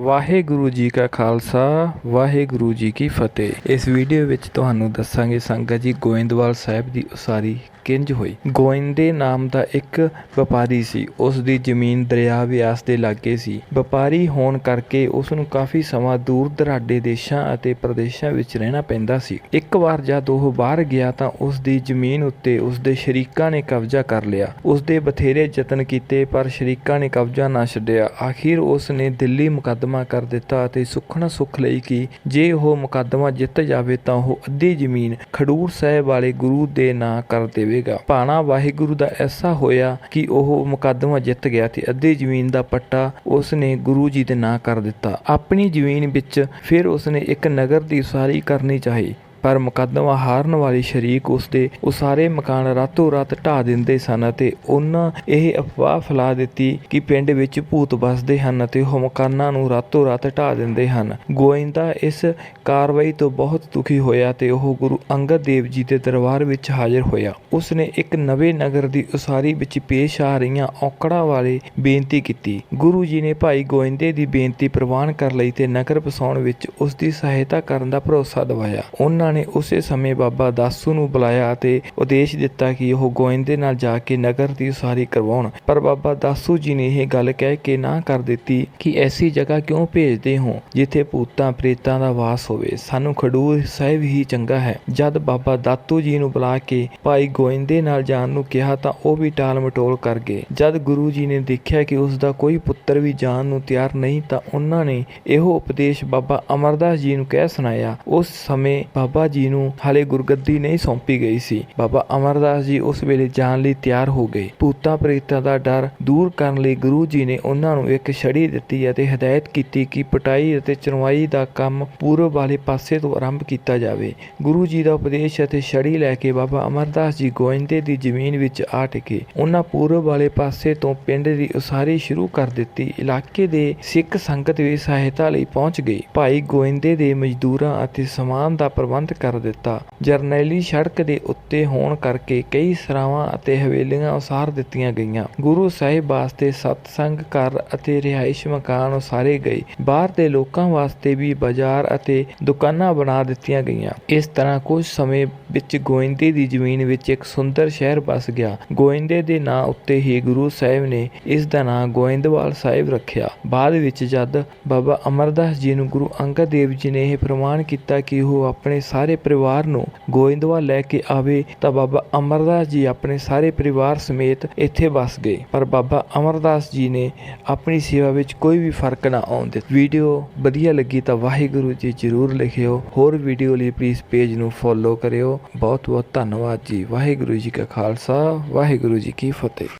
ਵਾਹਿਗੁਰੂ ਜੀ ਕਾ ਖਾਲਸਾ, ਵਾਹਿਗੁਰੂ ਜੀ ਕੀ ਫਤਿਹ। ਇਸ ਵੀਡੀਓ ਵਿੱਚ ਤੁਹਾਨੂੰ ਦੱਸਾਂਗੇ ਸੰਗਤ ਜੀ ਗੋਇੰਦਵਾਲ ਸਾਹਿਬ ਦੀ ਉਸਾਰੀ ਕਿੰਜ ਹੋਈ। ਗੋਇੰਦੇ ਨਾਮ ਦਾ ਇੱਕ ਵਪਾਰੀ ਸੀ, ਉਸ ਦੀ ਜ਼ਮੀਨ ਦਰਿਆ ਵਿਆਸ ਦੇ ਲਾਗੇ ਸੀ। ਵਪਾਰੀ ਹੋਣ ਕਰਕੇ ਉਸ ਨੂੰ ਕਾਫੀ ਸਮਾਂ ਦੂਰ ਦਰਾਡੇ ਦੇਸ਼ਾਂ ਅਤੇ ਪ੍ਰਦੇਸ਼ਾਂ ਵਿੱਚ ਰਹਿਣਾ ਪੈਂਦਾ ਸੀ। ਇੱਕ ਵਾਰ ਜਦ ਉਹ ਬਾਹਰ ਗਿਆ ਤਾਂ ਉਸ ਦੀ ਜ਼ਮੀਨ ਉੱਤੇ ਉਸ ਦੇ ਸ਼ਰੀਕਾਂ ਨੇ ਕਬਜ਼ਾ ਕਰ ਲਿਆ। ਉਸ ਦੇ ਬਥੇਰੇ ਯਤਨ ਕੀਤੇ ਪਰ ਸ਼ਰੀਕਾਂ ਨੇ ਕਬਜ਼ਾ ਨਾ ਛੱਡਿਆ। ਆਖਿਰ ਉਸ ਨੇ ਦਿੱਲੀ ਮੁਕੱਦਮਾ ਕਰ ਦਿੱਤਾ ਅਤੇ ਸੁਖਣਾ ਸੁਖ ਲਈ ਕਿ ਜੇ ਉਹ ਮੁਕੱਦਮਾ ਜਿੱਤ ਜਾਵੇ ਤਾਂ ਉਹ ਅੱਧੀ ਜ਼ਮੀਨ ਖਡੂਰ ਸਾਹਿਬ ਵਾਲੇ ਗੁਰੂ ਦੇ ਨਾਂ ਕਰ ਦੇਵੇਗਾ। ਭਾਣਾ ਵਾਹਿਗੁਰੂ ਦਾ ਐਸਾ ਹੋਇਆ ਕਿ ਉਹ ਮੁਕੱਦਮਾ ਜਿੱਤ ਗਿਆ ਤੇ ਅੱਧੀ ਜ਼ਮੀਨ ਦਾ ਪੱਟਾ ਉਸ ਨੇ ਗੁਰੂ ਜੀ ਦੇ ਨਾਂ ਕਰ ਦਿੱਤਾ। ਆਪਣੀ ਜ਼ਮੀਨ ਵਿੱਚ ਫਿਰ ਉਸ ਨੇ ਇੱਕ ਨਗਰ ਦੀ ਉਸਾਰੀ ਕਰਨੀ ਚਾਹੀ। ਪਰ ਮੁਕੱਦਮਾ ਹਾਰਨ ਵਾਲੀ ਸ਼ਰੀਕ ਉਸ ਦੇ ਉਸਾਰੇ ਮਕਾਨ ਰਾਤੋਂ ਰਾਤ ਢਾ ਦਿੰਦੇ ਸਨ ਅਤੇ ਉਹਨਾਂ ਇਹ ਅਫਵਾਹ ਫੈਲਾ ਦਿੱਤੀ ਕਿ ਪਿੰਡ ਵਿੱਚ ਭੂਤ ਵੱਸਦੇ ਹਨ ਅਤੇ ਉਹ ਮਕਾਨਾਂ ਨੂੰ ਰਾਤੋਂ ਰਾਤ ਢਾ ਦਿੰਦੇ ਹਨ। ਗੋਇੰਦਾ ਇਸ ਕਾਰਵਾਈ ਤੋਂ ਬਹੁਤ ਦੁਖੀ ਹੋਇਆ ਤੇ ਉਹ ਗੁਰੂ ਅੰਗਦ ਦੇਵ ਜੀ ਦੇ ਦਰਬਾਰ ਵਿੱਚ ਹਾਜ਼ਰ ਹੋਇਆ। ਉਸ ਨੇ ਇੱਕ ਨਵੇਂ ਨਗਰ ਦੀ ਉਸਾਰੀ ਵਿੱਚ ਪੇਸ਼ ਆ ਰਹੀਆਂ ਔਕੜਾਂ ਵਾਲੇ ਬੇਨਤੀ ਕੀਤੀ। ਗੁਰੂ ਜੀ ਨੇ ਭਾਈ ਗੋਇੰਦੇ ਦੀ ਬੇਨਤੀ ਪ੍ਰਵਾਨ ਕਰ ਲਈ ਤੇ ਨਗਰ ਵਸਾਉਣ ਵਿੱਚ ਉਸ ਦੀ ਸਹਾਇਤਾ ਕਰਨ ਦਾ ਭਰੋਸਾ ਦਿਵਾਇਆ। ਉਹਨਾਂ ਨੇ ਉਸੇ ਸਮੇਂ ਬਾਬਾ ਦਾਸੂ ਨੂੰ ਬੁਲਾਇਆ ਅਤੇ ਉਦੇਸ਼ ਦਿੱਤਾ ਕਿ ਉਹ ਗੋਇੰਦੇ ਨਾਲ ਜਾ ਕੇ ਨਗਰ ਦੀ ਉਸਾਰੀ ਕਰਵਾਉਣ। ਪਰ ਬਾਬਾ ਦਾਸੂ ਜੀ ਨੇ ਇਹ ਗੱਲ ਕਹਿ ਕੇ ਨਾ ਕਰ ਦਿੱਤੀ ਕਿ ਐਸੀ ਜਗ੍ਹਾ ਕਿਉਂ ਭੇਜਦੇ ਹੋ ਜਿੱਥੇ ਭੂਤਾਂ, ਪ੍ਰੇਤਾਂ ਦਾ ਵਾਸ ਹੋਵੇ। ਸਾਨੂੰ ਖਡੂਰ ਸਾਹਿਬ ਹੀ ਚੰਗਾ ਹੈ। ਜਦ ਬਾਬਾ ਦਾਤੂ ਜੀ ਨੂੰ ਬੁਲਾ ਕੇ ਭਾਈ ਗੋਇੰਦੇ ਨਾਲ ਜਾਣ ਨੂੰ ਕਿਹਾ ਤਾਂ ਉਹ ਵੀ ਟਾਲ ਮਟੋਲ ਕਰ ਗਏ। ਜਦ ਗੁਰੂ ਜੀ ਨੇ ਦੇਖਿਆ ਕਿ ਉਸ ਦਾ ਕੋਈ ਪੁੱਤਰ ਵੀ ਜਾਣ ਨੂੰ ਤਿਆਰ ਨਹੀਂ ਤਾਂ ਉਹਨਾਂ ਨੇ ਇਹੋ ਉਪਦੇਸ਼ ਬਾਬਾ ਅਮਰਦਾਸ ਜੀ ਨੂੰ ਕਹਿ ਸੁਣਾਇਆ। ਉਸ ਸਮੇਂ ਬਾਬਾ ਬਾਬਾ ਜੀ ਨੂੰ ਹਾਲੇ ਗੁਰਗੱਦੀ ਨਹੀਂ ਸੌਂਪੀ ਗਈ ਸੀ। ਬਾਬਾ ਅਮਰਦਾਸ ਜੀ ਉਸ ਵੇਲੇ ਜਾਣ ਲਈ ਤਿਆਰ ਹੋ ਗਏ। ਭੂਤਾਂ ਪ੍ਰੇਤਾਂ ਦਾ ਡਰ ਦੂਰ ਕਰਨ ਲਈ ਗੁਰੂ ਜੀ ਨੇ ਉਹਨਾਂ ਨੂੰ ਇੱਕ ਛੜੀ ਦਿੱਤੀ ਅਤੇ ਹਦਾਇਤ ਕੀਤੀ ਕਿ ਪਟਾਈ ਅਤੇ ਚਰਵਾਈ ਦਾ ਕੰਮ ਪੂਰਬ ਵਾਲੇ ਪਾਸੇ ਤੋਂ ਆਰੰਭ ਕੀਤਾ ਜਾਵੇ। ਗੁਰੂ ਜੀ ਦਾ ਉਪਦੇਸ਼ ਅਤੇ ਛੜੀ ਲੈ ਕੇ ਬਾਬਾ ਅਮਰਦਾਸ ਜੀ ਗੋਇੰਦੇ ਦੀ ਜ਼ਮੀਨ ਵਿੱਚ ਆ ਟਿਕੇ। ਉਹਨਾਂ ਪੂਰਬ ਵਾਲੇ ਪਾਸੇ ਤੋਂ ਪਿੰਡ ਦੀ ਉਸਾਰੀ ਸ਼ੁਰੂ ਕਰ ਦਿੱਤੀ। ਇਲਾਕੇ ਦੇ ਸਿੱਖ ਸੰਗਤ ਵੀ ਸਹਾਇਤਾ ਲਈ ਪਹੁੰਚ ਗਈ ਭਾਈ ਗੋਇੰਦੇ ਦੇ ਮਜ਼ਦੂਰਾਂ ਅਤੇ ਸਮਾਨ ਦਾ ਪ੍ਰਬੰਧ ਕਰ ਦਿੱਤਾ। ਜਰਨੈਲੀ ਸੜਕ ਦੇ ਉੱਤੇ ਹੋਣ ਕਰਕੇ ਕਈ ਸਰਾਵਾਂ ਅਤੇ ਹਵੇਲੀਆਂ ਉਸਾਰ ਦਿੱਤੀਆਂ ਗਈਆਂ। ਗੁਰੂ ਸਾਹਿਬ ਵਾਸਤੇ ਸਤਸੰਗ ਘਰ ਅਤੇ ਰਿਹਾਇਸ਼ ਮਕਾਨ ਉਸਾਰੇ ਗਏ। ਬਾਹਰ ਦੇ ਲੋਕਾਂ ਵਾਸਤੇ ਵੀ ਬਾਜ਼ਾਰ ਅਤੇ ਦੁਕਾਨਾਂ ਬਣਾ ਦਿੱਤੀਆਂ ਗਈਆਂ। ਇਸ ਤਰ੍ਹਾਂ ਕੁਝ ਸਮੇਂ ਵਿੱਚ ਗੋਇੰਦੇ ਦੀ ਜ਼ਮੀਨ ਵਿੱਚ ਇੱਕ ਸੁੰਦਰ ਸ਼ਹਿਰ ਬਸ ਗਿਆ। ਗੋਇੰਦੇ ਦੇ ਨਾਂ ਉੱਤੇ ਹੀ ਗੁਰੂ ਸਾਹਿਬ ਨੇ ਇਸ ਦਾ ਨਾਂ ਗੋਇੰਦਵਾਲ ਸਾਹਿਬ ਰੱਖਿਆ। ਬਾਅਦ ਵਿੱਚ ਜਦ ਬਾਬਾ ਅਮਰਦਾਸ ਜੀ ਨੂੰ ਗੁਰੂ ਅੰਗਦ ਦੇਵ ਜੀ ਨੇ ਇਹ ਪ੍ਰਮਾਣ ਕੀਤਾ ਕਿ ਉਹ ਆਪਣੇ ਸਾਰੇ ਪਰਿਵਾਰ ਨੂੰ ਗੋਇੰਦਵਾਲ ਲੈ ਕੇ ਆਵੇ ਤਾਂ ਬਾਬਾ ਅਮਰਦਾਸ ਜੀ ਆਪਣੇ ਸਾਰੇ ਪਰਿਵਾਰ ਸਮੇਤ ਇੱਥੇ ਵਸ ਗਏ। ਪਰ ਬਾਬਾ ਅਮਰਦਾਸ ਜੀ ਨੇ ਆਪਣੀ ਸੇਵਾ ਵਿੱਚ ਕੋਈ ਵੀ ਫ਼ਰਕ ਨਾ ਆਉਣ ਦਿੱਤਾ। ਵੀਡੀਓ ਵਧੀਆ ਲੱਗੀ ਤਾਂ ਵਾਹਿਗੁਰੂ ਜੀ ਜਰੂਰ ਲਿਖਿਓ। ਹੋਰ ਵੀਡੀਓ ਲਈ ਪਲੀਜ਼ ਪੇਜ ਨੂੰ ਫੋਲੋ ਕਰਿਓ। ਬਹੁਤ ਬਹੁਤ ਧੰਨਵਾਦ ਜੀ। ਵਾਹਿਗੁਰੂ ਜੀ ਕਾ ਖਾਲਸਾ। ਵਾਹਿਗੁਰੂ ਜੀ ਕੀ ਫਤਿਹ।